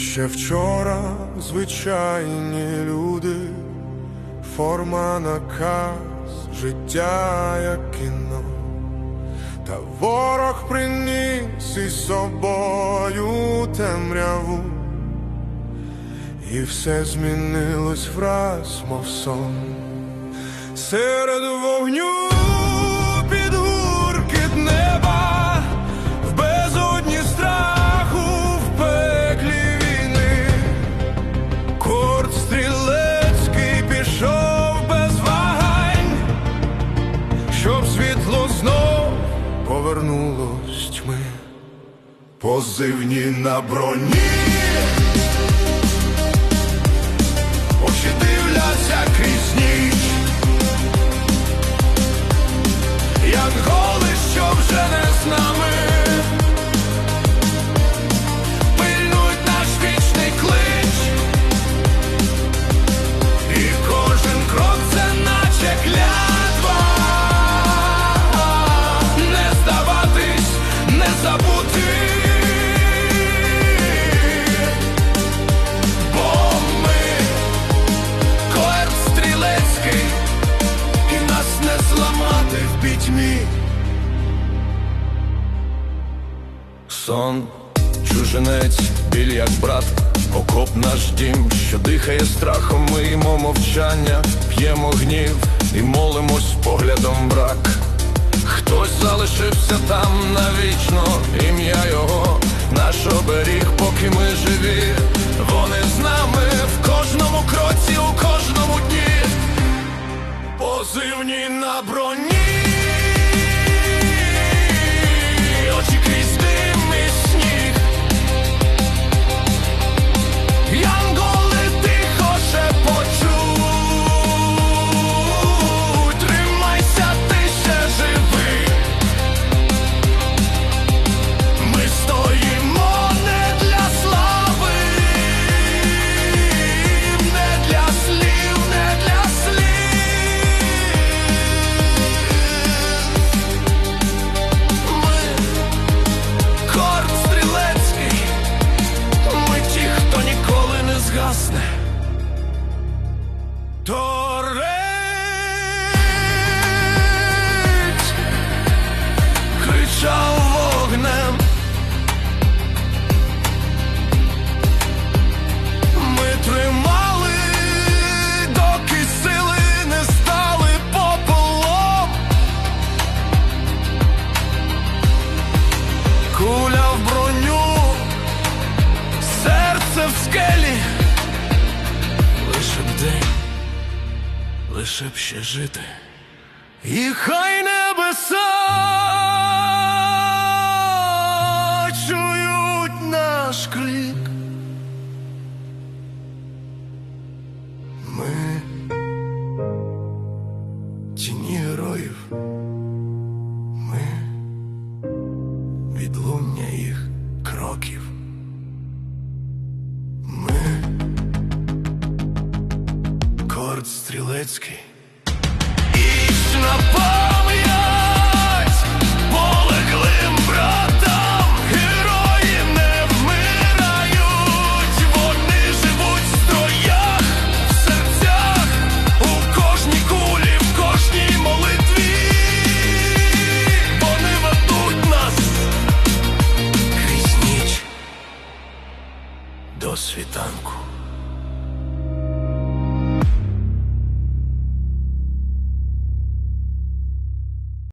ще вчора звичайні люди, форма наказ, життя як кіно, та ворог приніс із собою темряву, і все змінилось враз, мов сон. Серед вогню щоб світло знов повернулось тьми, позивні на броні. Сон, чужинець, біль як брат, окоп наш дім, що дихає страхом, ми їмо мовчання, п'ємо гнів і молимось поглядом брак. Хтось залишився там навічно, ім'я його, наш оберіг, поки ми живі. Вони з нами в кожному кроці, у кожному дні. Позивні на броні. Ніколи не лише б ще жити. І хай небеса стрілецький. Істина пам'ять полеглим братам, герої не вмирають, вони живуть в строях, в серцях, у кожній кулі, в кожній молитві. Вони ведуть нас крізь до світанку.